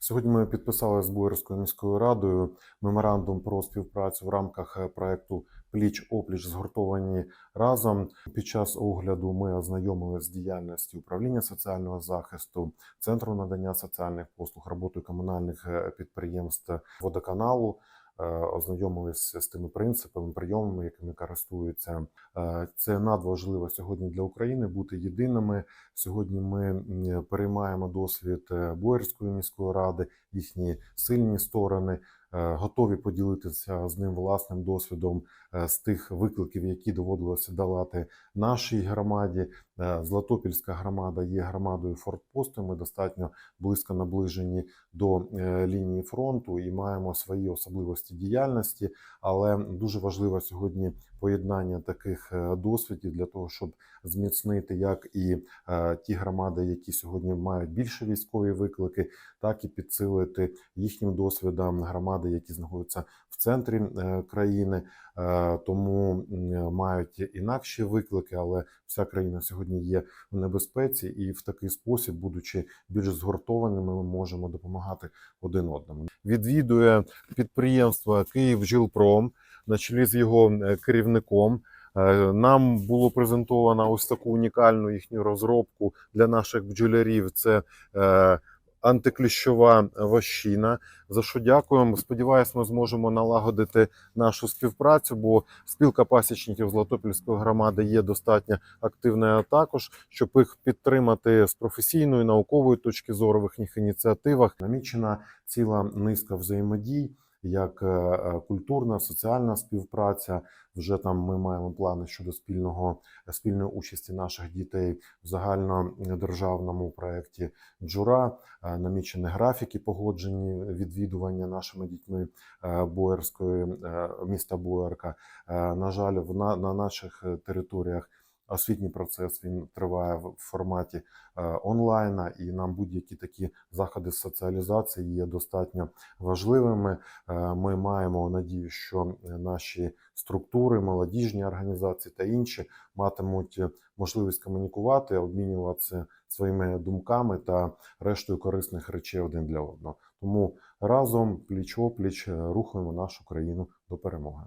Сьогодні ми підписали з Боярською міською радою меморандум про співпрацю в рамках е, проекту Пліч опліч згуртовані разом. Під час огляду ми ознайомилися з діяльністю управління соціального захисту, центру надання соціальних послуг, роботою комунальних е, підприємств водоканалу. Е, Ознайомилися з тими принципами, прийомами, якими користуються. Е, Це надважливо сьогодні для України бути єдиними. Сьогодні ми переймаємо досвід е, Боярської міської ради, їхні сильні сторони. Готові поділитися з ним власним досвідом з тих викликів, які доводилося долати нашій громаді. Е, Златопільська громада є громадою фортпосту. Ми достатньо близько наближені до е, лінії фронту і маємо свої особливості діяльності. Але дуже важливо сьогодні поєднання таких е, досвідів для того, щоб зміцнити як і ті громади, які сьогодні мають більше військові виклики, так і підсилити їхнім досвідом громади, які знаходяться в центрі країни, тому мають інакші виклики, але вся країна сьогодні є в небезпеці, і в такий спосіб, будучи більш згуртованими, ми можемо допомагати один одному. Відвідує підприємство «Київжилпром» на чолі з його е, керівником. Е, Нам було презентовано ось таку унікальну їхню розробку для наших бджолярів. Це е, антикліщова вощина. За що дякуємо. Сподіваюсь, ми зможемо налагодити нашу співпрацю, бо спілка пасічників Златопільської громади є достатньо активною також, щоб їх підтримати з професійної наукової точки зору в їхніх ініціативах. Намічена ціла низка взаємодій. Як е, е, культурна, соціальна співпраця, вже там ми маємо плани щодо спільного спільної участі наших дітей в загальнодержавному проєкті Джура. Е, Намічені графіки погоджені відвідування нашими дітьми е, Боярської е, міста Боярка. Е, На жаль, на, на наших е, територіях освітній процес він триває в форматі е, онлайна, і нам будь-які такі заходи соціалізації є достатньо важливими. Е, Ми маємо надію, що наші структури, молодіжні організації та інші матимуть можливість комунікувати, обмінюватися своїми думками та рештою корисних речей один для одного. Тому разом пліч опліч рухаємо нашу країну до перемоги.